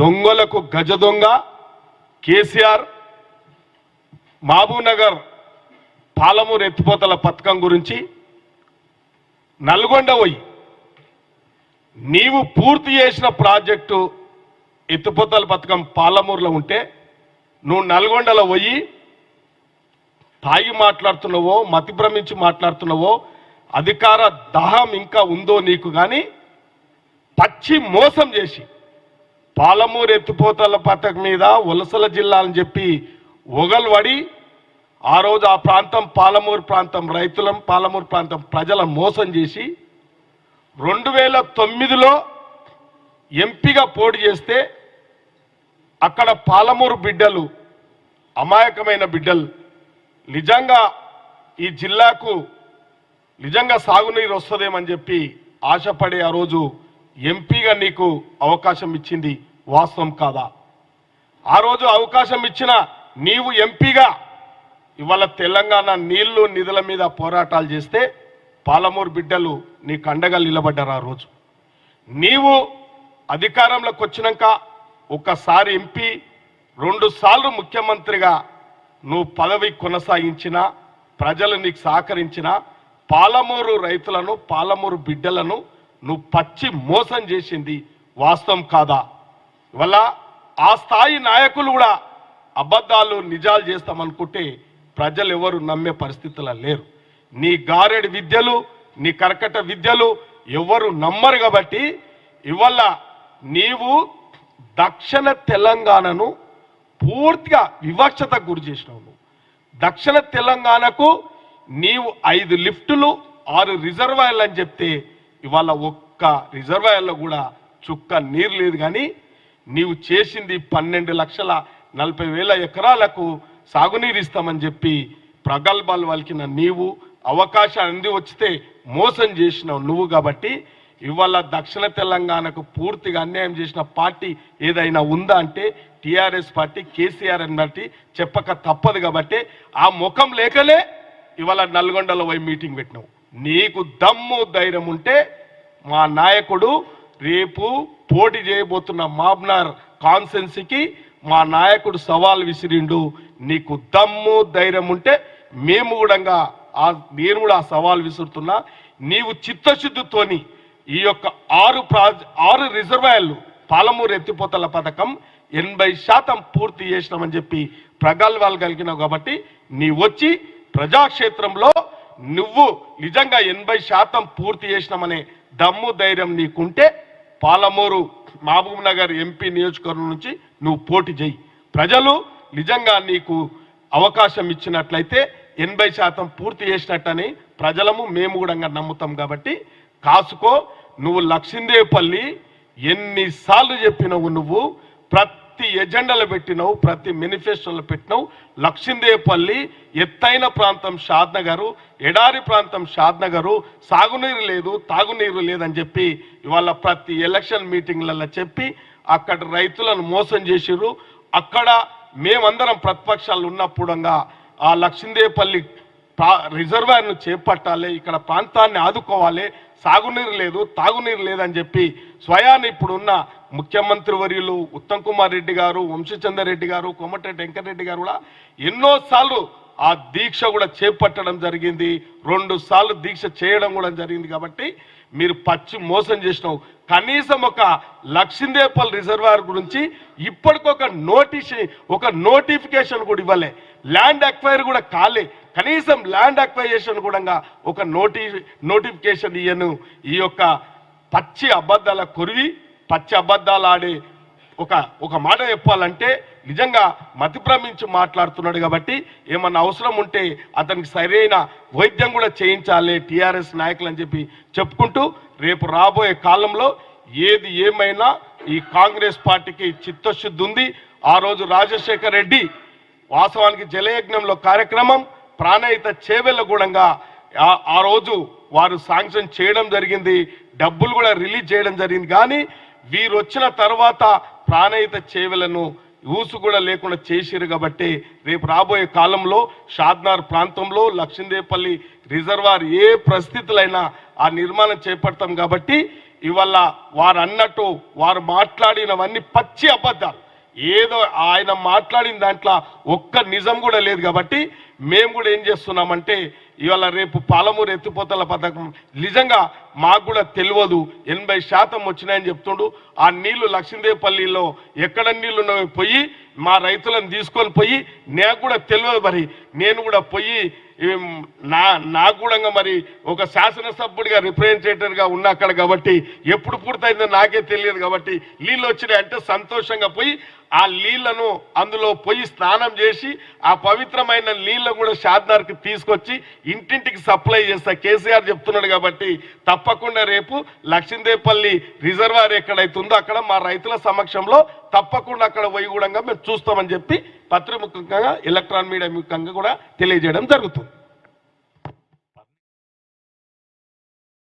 దొంగలకు గజ దొంగ కేసీఆర్ మహబూబ్నగర్ పాలమూరు ఎత్తిపోతల పథకం గురించి నల్గొండ పోయి నీవు పూర్తి చేసిన ప్రాజెక్టు ఎత్తిపోతల పథకం పాలమూరులో ఉంటే నువ్వు నల్గొండలో పోయి తాగి మాట్లాడుతున్నావో మతి భ్రమించి మాట్లాడుతున్నావో అధికార దాహం ఇంకా ఉందో నీకు కానీ పచ్చి మోసం చేసి పాలమూరు ఎత్తిపోతల పథకం మీద వలసల జిల్లా అని చెప్పి ఒగల్వడి ఆ రోజు ఆ ప్రాంతం పాలమూరు ప్రాంతం రైతులం పాలమూరు ప్రాంతం ప్రజల మోసం చేసి రెండు వేల తొమ్మిదిలో ఎంపీగా పోటీ చేస్తే అక్కడ పాలమూరు బిడ్డలు అమాయకమైన బిడ్డలు నిజంగా ఈ జిల్లాకు నిజంగా సాగునీరు వస్తుందేమని చెప్పి ఆశపడే ఆ రోజు ఎంపీగా నీకు అవకాశం ఇచ్చింది వాస్తవం కాదా? ఆ రోజు అవకాశం ఇచ్చిన నీవు ఎంపీగా ఇవాళ తెలంగాణ నీళ్ళు నిధుల మీద పోరాటాలు చేస్తే పాలమూరు బిడ్డలు నీకు అండగా నిలబడ్డారు ఆ రోజు. నీవు అధికారంలోకి వచ్చినాక ఒక్కసారి ఎంపీ రెండు సార్లు ముఖ్యమంత్రిగా నువ్వు పదవి కొనసాగించిన ప్రజలు నీకు సహకరించిన పాలమూరు రైతులను పాలమూరు బిడ్డలను నువ్వు పచ్చి మోసం చేసింది వాస్తవం కాదా? వల్ల ఆ స్థాయి నాయకులు కూడా అబద్ధాలు నిజాలు చేస్తామనుకుంటే ప్రజలు ఎవరు నమ్మే పరిస్థితుల్లో లేరు. నీ గారెడి విద్యలు నీ కర్కట విద్యలు ఎవరు నమ్మరు కాబట్టి ఇవల్ల నీవు దక్షిణ తెలంగాణను పూర్తిగా వివక్షతకు గురి చేసినావు దక్షిణ తెలంగాణకు నీవు ఐదు లిఫ్టులు ఆరు రిజర్వాయర్లు అని చెప్తే ఇవాళ ఒక్క రిజర్వాయర్లో కూడా చుక్క నీరు లేదు కానీ నీవు చేసింది పన్నెండు లక్షల నలభై వేల ఎకరాలకు సాగునీరు ఇస్తామని చెప్పి ప్రగల్భాలు వలికిన నీవు అవకాశం అంది వచ్చితే మోసం చేసినావు నువ్వు కాబట్టి ఇవాళ దక్షిణ తెలంగాణకు పూర్తిగా అన్యాయం చేసిన పార్టీ ఏదైనా ఉందా అంటే టీఆర్ఎస్ పార్టీ కేసీఆర్ అని బట్టి చెప్పక తప్పదు కాబట్టి ఆ ముఖం లేకనే ఇవాళ నల్గొండలో పోయి మీటింగ్ పెట్టినావు. నీకు దమ్ము ధైర్యం ఉంటే మా నాయకుడు రేపు పోటీ చేయబోతున్న మాబ్నార్ కాన్సెన్సీకి మా నాయకుడు సవాల్ విసిరిండు. నీకు దమ్ము ధైర్యం ఉంటే మేము కూడా ఆ నేను కూడా ఆ సవాల్ విసురుతున్నా. నీవు చిత్తశుద్ధితోని ఈ యొక్క ఆరు ప్రాజ ఆరు రిజర్వాయర్లు పాలమూరు ఎత్తిపోతల పథకం ఎనభై శాతం పూర్తి చేసినామని చెప్పి ప్రగల్భాలు కలిగినావు కాబట్టి నీ వచ్చి ప్రజాక్షేత్రంలో నువ్వు నిజంగా ఎనభై శాతం పూర్తి చేసినామనే దమ్ము ధైర్యం నీకుంటే పాలమూరు మహబూబ్ నగర్ ఎంపీ నియోజకవర్గం నుంచి నువ్వు పోటీ చేయి. ప్రజలు నిజంగా నీకు అవకాశం ఇచ్చినట్లయితే ఎనభై శాతం పూర్తి చేసినట్టని ప్రజలము మేము కూడా నమ్ముతాం కాబట్టి కాసుకో. నువ్వు లక్ష్మీదేవిపల్లి ఎన్నిసార్లు చెప్పినవు నువ్వు. ప్రతి ప్రతి ఎజెండాలు పెట్టినావు ప్రతి మేనిఫెస్టోలు పెట్టినావు. లక్షిందేపల్లి ఎత్తైన ప్రాంతం షాద్నగరు ఎడారి ప్రాంతం షాద్నగరు. సాగునీరు లేదు తాగునీరు లేదని చెప్పి ఇవాళ ప్రతి ఎలక్షన్ మీటింగ్లలో చెప్పి అక్కడ రైతులను మోసం చేసిరు అక్కడ మేమందరం ప్రతిపక్షాలు ఉన్నప్పుడంగా ఆ లక్షిందేపల్లి రిజర్వాయర్ను చేపట్టాలి ఇక్కడ ప్రాంతాన్ని ఆదుకోవాలి. సాగునీరు లేదు తాగునీరు లేదని చెప్పి స్వయాన్ని ఇప్పుడున్న ముఖ్యమంత్రి వర్యులు ఉత్తమ్ కుమార్ రెడ్డి గారు వంశీచందర్ రెడ్డి గారు కోమటిరెడ్డి వెంకటరెడ్డి గారు కూడా ఎన్నోసార్లు ఆ దీక్ష కూడా చేపట్టడం జరిగింది. రెండు సార్లు దీక్ష చేయడం కూడా జరిగింది కాబట్టి మీరు పచ్చి మోసం చేసినావు. కనీసం ఒక లక్షిందేపల్ రిజర్వాయర్ గురించి ఇప్పటికొక నోటీస్ ఒక నోటిఫికేషన్ కూడా ఇవ్వలే. ల్యాండ్ అక్వైర్ కూడా కాలే. కనీసం ల్యాండ్ అక్వైజేషన్ కూడా ఒక నోటి నోటిఫికేషన్ ఇయ్యను. ఈ యొక్క పచ్చి అబద్ధాల కొరివి పచ్చి అబద్ధాలు ఆడే ఒక ఒక మాట చెప్పాలంటే నిజంగా మతిభ్రమించి మాట్లాడుతున్నాడు కాబట్టి ఏమన్నా అవసరం ఉంటే అతనికి సరైన వైద్యం కూడా చేయించాలి టీఆర్ఎస్ నాయకులు అని చెప్పి చెప్పుకుంటూ రేపు రాబోయే కాలంలో ఏది ఏమైనా ఈ కాంగ్రెస్ పార్టీకి చిత్తశుద్ధి ఉంది. ఆ రోజు రాజశేఖర్ రెడ్డి వాస్తవానికి జలయజ్ఞంలో కార్యక్రమం ప్రాణయిత చేవెళ్ళగూడంగా ఆ- ఆ రోజు వారు శాంక్షన్ చేయడం జరిగింది. డబ్బులు కూడా రిలీజ్ చేయడం జరిగింది. కానీ వీరు వచ్చిన తర్వాత ప్రాణయిత చేవలను ఊసు కూడా లేకుండా చేసిరు కాబట్టి రేపు రాబోయే కాలంలో షాద్నార్ ప్రాంతంలో లక్ష్మీదేపల్లి రిజర్వార్ ఏ పరిస్థితులైనా ఆ నిర్మాణం చేపడతాం కాబట్టి ఇవాళ వారు అన్నట్టు వారు మాట్లాడినవన్నీ పచ్చి అబద్ధాలు. ఏదో ఆయన మాట్లాడిన దాంట్లో ఒక్క నిజం కూడా లేదు కాబట్టి మేము కూడా ఏం చేస్తున్నామంటే ఇవాళ రేపు పాలమూరు ఎత్తిపోతల పథకం నిజంగా మాకు కూడా తెలియదు. ఎనభై శాతం వచ్చినాయని చెప్తుండు. ఆ నీళ్ళు లక్ష్మీదేవపల్లిలో ఎక్కడ నీళ్ళు ఉన్నవి పోయి మా రైతులను తీసుకొని పోయి నాకు కూడా తెలియదు మరి. నేను కూడా పోయి నా నాకు కూడా మరి ఒక శాసనసభ్యుడిగా రిప్రజెంటేటివ్గా ఉన్నా అక్కడ కాబట్టి ఎప్పుడు పూర్తయిందో నాకే తెలియదు కాబట్టి నీళ్ళు వచ్చినాయి అంటే సంతోషంగా పోయి ఆ నీళ్ళను అందులో పోయి స్నానం చేసి ఆ పవిత్రమైన నీళ్ళను కూడా షాద్నార్కి తీసుకొచ్చి ఇంటింటికి సప్లై చేస్తా. కేసీఆర్ చెప్తున్నాడు కాబట్టి తప్పకుండా రేపు లక్ష్మీదేపల్లి రిజర్వాయర్ ఎక్కడైతే ఉందో అక్కడ మా రైతుల సమక్షంలో తప్పకుండా అక్కడ పోయి కూడా మేము చూస్తామని చెప్పి పత్రిముఖంగా ఎలక్ట్రాన్ మీడియా ముఖంగా కూడా తెలియజేయడం జరుగుతుంది.